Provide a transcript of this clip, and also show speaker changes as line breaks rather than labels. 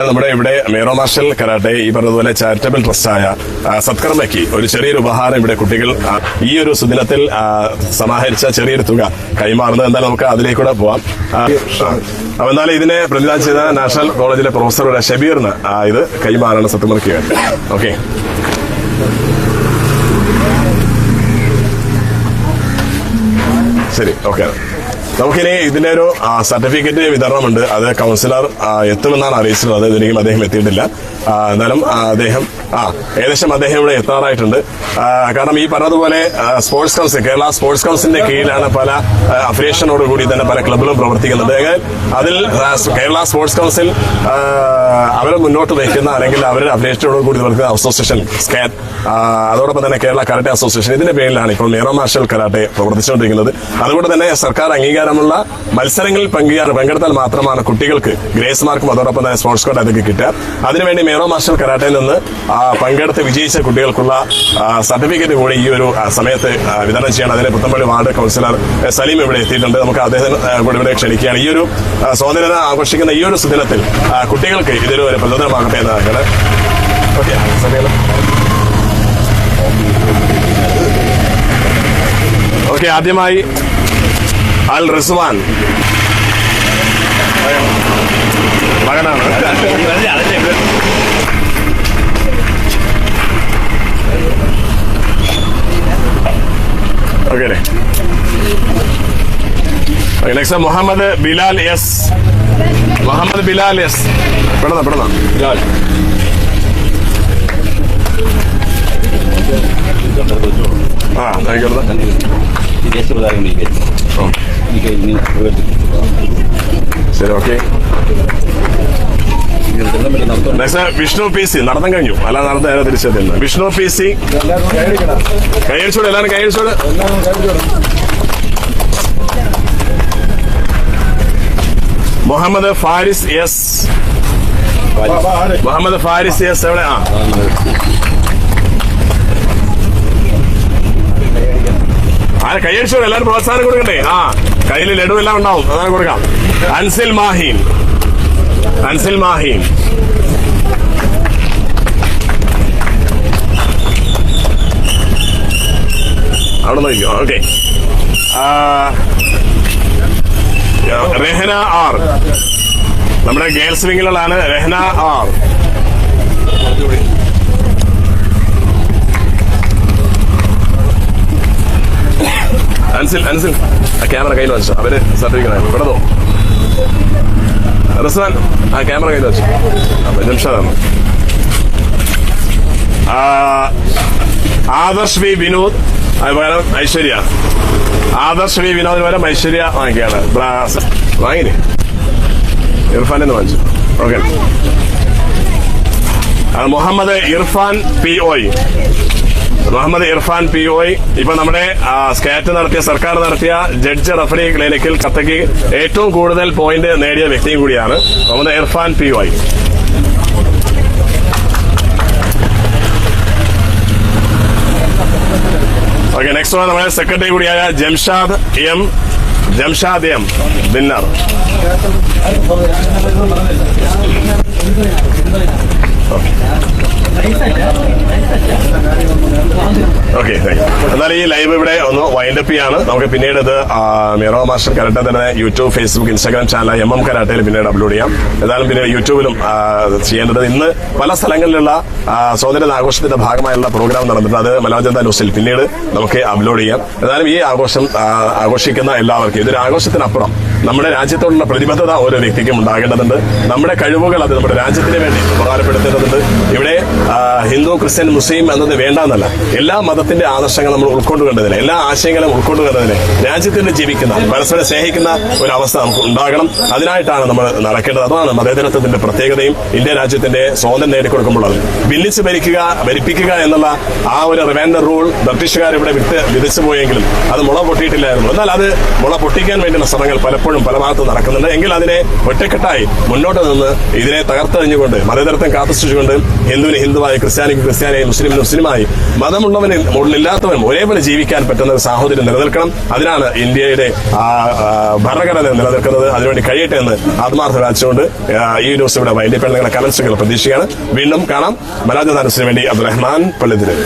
നമ്മുടെ ഇവിടെ മേറോ marshal karate ഈ പറഞ്ഞതുപോലെ ചാരിറ്റബിൾ ട്രസ്റ്റായ സത്കർമ്മയ്ക്ക് ഒരു ചെറിയൊരു ഉപഹാരം ഇവിടെ കുട്ടികൾ ഈ ഒരു സുദിനത്തിൽ സമാഹരിച്ച ചെറിയൊരു തുക കൈമാറുന്നത് എന്തായാലും നമുക്ക് അതിലേക്കൂടെ പോവാം. അപ്പൊ എന്നാലും ഇതിനെ പ്രതിദാനം ചെയ്ത നാഷണൽ കോളേജിലെ പ്രൊഫസറുടെ ഷബീറിന് ഇത് കൈമാറാണ് സത്യമർക്കുക ഓക്കെ ശരി ഓക്കെ നമുക്കിനി ഇതിന്റെ ഒരു സർട്ടിഫിക്കറ്റ് വിതരണമുണ്ട്. അത് കൗൺസിലർ എത്തുമെന്നാണ് അറിയിച്ചിട്ടുള്ളത്. ഇതിലേക്കും അദ്ദേഹം എത്തിയിട്ടില്ല. എന്നാലും അദ്ദേഹം ആ ഏകദേശം അദ്ദേഹം ഇവിടെ എത്താറായിട്ടുണ്ട്. കാരണം ഈ പറഞ്ഞതുപോലെ സ്പോർട്സ് കൗൺസിൽ കേരള സ്പോർട്സ് കൗൺസിലിന്റെ കീഴിലാണ് പല അഫിലിയേഷനോട് കൂടി തന്നെ പല ക്ലബുകളും പ്രവർത്തിക്കുന്നത്. അതിൽ കേരള സ്പോർട്സ് കൗൺസിൽ അവരെ മുന്നോട്ട് വയ്ക്കുന്ന അല്ലെങ്കിൽ അവരുടെ അഫിലിയേഷനോട് കൂടി നടക്കുന്ന അസോസിയേഷൻ സ്കാൻ അതോടൊപ്പം തന്നെ കേരള കരാട്ടെ അസോസിയേഷൻ ഇതിന്റെ പേരിലാണ് ഇപ്പോൾ മേറോ മാർഷൽ കരാട്ടെ പ്രവർത്തിച്ചുകൊണ്ടിരിക്കുന്നത്. അതുകൊണ്ട് തന്നെ സർക്കാർ അംഗീകാരമുള്ള മത്സരങ്ങളിൽ പങ്കെടുത്താൽ മാത്രമാണ് കുട്ടികൾക്ക് ഗ്രേസ് മാർക്കും അതോടൊപ്പം തന്നെ സ്പോർട്സ് കോഡ് അതൊക്കെ കിട്ടുക. അതിനുവേണ്ടി മേറോ മാർഷൽ കരാട്ടയിൽ നിന്ന് പങ്കെടുത്ത് വിജയിച്ച കുട്ടികൾക്കുള്ള സർട്ടിഫിക്കറ്റ് കൂടി ഈ ഒരു സമയത്ത് വിതരണം ചെയ്യണം. അതിന് പുത്തമ്പള്ളി വാർഡ് കൗൺസിലർ സലീം ഇവിടെ എത്തിയിട്ടുണ്ട്. നമുക്ക് അദ്ദേഹം കൂടി ഇവിടെ ക്ഷണിക്കുകയാണ്. ഈ ഒരു സ്വാതന്ത്ര്യം ആഘോഷിക്കുന്ന ഈ ഒരു സുദിനത്തിൽ കുട്ടികൾക്ക് ഇതൊരു ഒരു പ്രചോദനമാകട്ടെ ഓക്കെ. സമയം ഓക്കെ ആദ്യമായി അൽ റിസ്വാൻ. മകനാണ്. ഓക്കെ അല്ലേ? Next Muhammad Bilal S Muhammad Bilal S പെടുന്ന പെടുന്ന? ബിലാൽ. ആ ആയിക്കോട്ടെ
വിദേശ പ്രധാനമന്ത്രി
ഓ ശരി okay next Vishnu P C നടത്തം കഴിഞ്ഞു. അല്ല നടന്ന നേരെ തിരിച്ചെത്തുന്നു വിഷ്ണു പി സി. കൈയടിച്ചോട് എല്ലാവരും കൈയടിച്ചോട് മുഹമ്മദ് ഫാരിസ് എസ് മുഹമ്മദ് ഫാരിസ് എസ് എവിടെ? ആ. ആരെ കൈയടിച്ചോട് എല്ലാവരും പ്രോത്സാഹനം കൊടുക്കണ്ടേ? ആ. കയ്യിൽ ലഡു എല്ലാം ഉണ്ടാവും. അതാണ് കൊടുക്കാം. അൻസിൽ മാഹീൻ. അൻസിൽ മാഹീൻ. അവിടെ നോക്കിയോ ഓക്കെ. രഹന ആർ. നമ്മുടെ ഗേൾസ് വിങ്ങിലുള്ളതാണ് രഹന ആർ. അൻസിൽ അൻസിൽ. ആ ക്യാമറ കയ്യിൽ വെച്ചു. അവർ സർട്ടിഫിക്കറ്റ് ഇവിടതോ റിസ്വാൻ ആ ക്യാമറ കയ്യിൽ വെച്ചു. അപ്പൊ ആ, ആദർശ് വി വിനോദ് അതുപോലെ ഐശ്വര്യ. ആദർശ് വി വിനോദിന് പകരം ഐശ്വര്യ വാങ്ങിക്കുകയാണ്. വാങ്ങിനി ഇർഫാൻ എന്ന് വാങ്ങിച്ചു. ഓക്കെ മുഹമ്മദ് ഇർഫാൻ പി ഒയ് മുഹമ്മദ് ഇർഫാൻ പി ഒ ഇപ്പൊ നമ്മുടെ സ്കാറ്റ് നടത്തിയ സർക്കാർ നടത്തിയ ജഡ്ജ് റഫറി ക്ലിനിക്കിൽ കത്തക്ക് ഏറ്റവും കൂടുതൽ പോയിന്റ് നേടിയ വ്യക്തിയും കൂടിയാണ് Muhammad Irfan P O okay next one നമ്മുടെ സെക്രട്ടറി കൂടിയായ Jamshad M Jamshad M winner okay എന്നാൽ ഈ ലൈവ് ഇവിടെ ഒന്ന് വൈൻഡ് അപ്പ് ചെയ്യാണ്. നമുക്ക് പിന്നീട് ഇത് മിറോ മാസ്റ്റർ കരാട്ടെ തന്നെ YouTube Facebook Instagram channel M M കരാട്ടയിൽ പിന്നീട് അപ്ലോഡ് ചെയ്യാം. ഏതായാലും പിന്നെ യൂട്യൂബിലും ചെയ്യേണ്ടത് ഇന്ന് പല സ്ഥലങ്ങളിലുള്ള സ്വാതന്ത്ര്യ ആഘോഷത്തിന്റെ ഭാഗമായുള്ള പ്രോഗ്രാം നടന്നിട്ടുണ്ട്. അത് മലയാള ജനതാ ന്യൂസിൽ പിന്നീട് നമുക്ക് അപ്ലോഡ് ചെയ്യാം. ഏതായാലും ഈ ആഘോഷം ആഘോഷിക്കുന്ന എല്ലാവർക്കും ഇതൊരു ആഘോഷത്തിനപ്പുറം നമ്മുടെ രാജ്യത്തോടുള്ള പ്രതിബദ്ധത ഓരോ വ്യക്തിക്കും ഉണ്ടാകേണ്ടതുണ്ട്. നമ്മുടെ കഴിവുകൾ അത് നമ്മുടെ രാജ്യത്തിന് വേണ്ടി ഉപകാരപ്പെടുത്തേണ്ടതുണ്ട്. ഇവിടെ ഹിന്ദു ക്രിസ്ത്യൻ മുസ്ലിം എന്നത് വേണ്ടെന്നല്ല. എല്ലാ മതത്തിന്റെ ആദർശങ്ങൾ നമ്മൾ ഉൾക്കൊണ്ടുകൊണ്ടതിന് എല്ലാ ആശയങ്ങളും ഉൾക്കൊണ്ടുകൊണ്ടതിന് രാജ്യത്തിന് ജീവിക്കുന്ന പരസ്പരം സ്നേഹിക്കുന്ന ഒരു അവസ്ഥ നമുക്ക് ഉണ്ടാകണം. അതിനായിട്ടാണ് നമ്മൾ നടക്കേണ്ടത്. അതാണ് മതേതരത്വത്തിന്റെ പ്രത്യേകതയും ഇന്ത്യ രാജ്യത്തിന്റെ സ്വാതന്ത്ര്യം നേടിക്കൊടുക്കുമ്പോൾ അത് ഭിന്നിച്ച് ഭരിക്കുക ഭരിപ്പിക്കുക എന്നുള്ള ആ ഒരു റിമാൻഡർ റൂൾ ബ്രിട്ടീഷുകാർ ഇവിടെ വിട്ട് വിധിച്ചു പോയെങ്കിലും അത് മുള പൊട്ടിയിട്ടില്ലായിരുന്നു. എന്നാൽ അത് മുള പൊട്ടിക്കാൻ വേണ്ടിയുള്ള ശ്രമങ്ങൾ പലപ്പോഴും ഇപ്പോഴും പല ഭാഗത്തും നടക്കുന്നുണ്ട്. എങ്കിൽ അതിനെ ഒറ്റക്കെട്ടായി മുന്നോട്ട് നിന്ന് ഇതിനെ തകർത്തെറിഞ്ഞുകൊണ്ട് മതേതരത്വം കാത്തുസൂക്ഷിച്ചുകൊണ്ട് ഹിന്ദുവിന് ഹിന്ദുവായി ക്രിസ്ത്യാനിക്ക് ക്രിസ്ത്യാനിയായി മുസ്ലിമിന് മുസ്ലിമായി മതമുള്ളവന് ഇല്ലാത്തവനും ഒരേപോലെ ജീവിക്കാൻ പറ്റുന്ന ഒരു സാഹോദര്യം നിലനിൽക്കണം. അതിനാണ് ഇന്ത്യയുടെ ആ, ഭരണഘടന നിലനിൽക്കുന്നത്. അതിനുവേണ്ടി കഴിയട്ടെ എന്ന് ആത്മാർത്ഥ വായിച്ചുകൊണ്ട് ഈ ന്യൂസ് ഇവിടെ വൈകിട്ട് നിങ്ങളുടെ കമന്റ്സുകൾ പ്രതീക്ഷിക്കുകയാണ്. വീണ്ടും കാണാം. മലാജദാനസിന് വേണ്ടി അബ്ദുറഹ്മാൻ പള്ളിതിരെ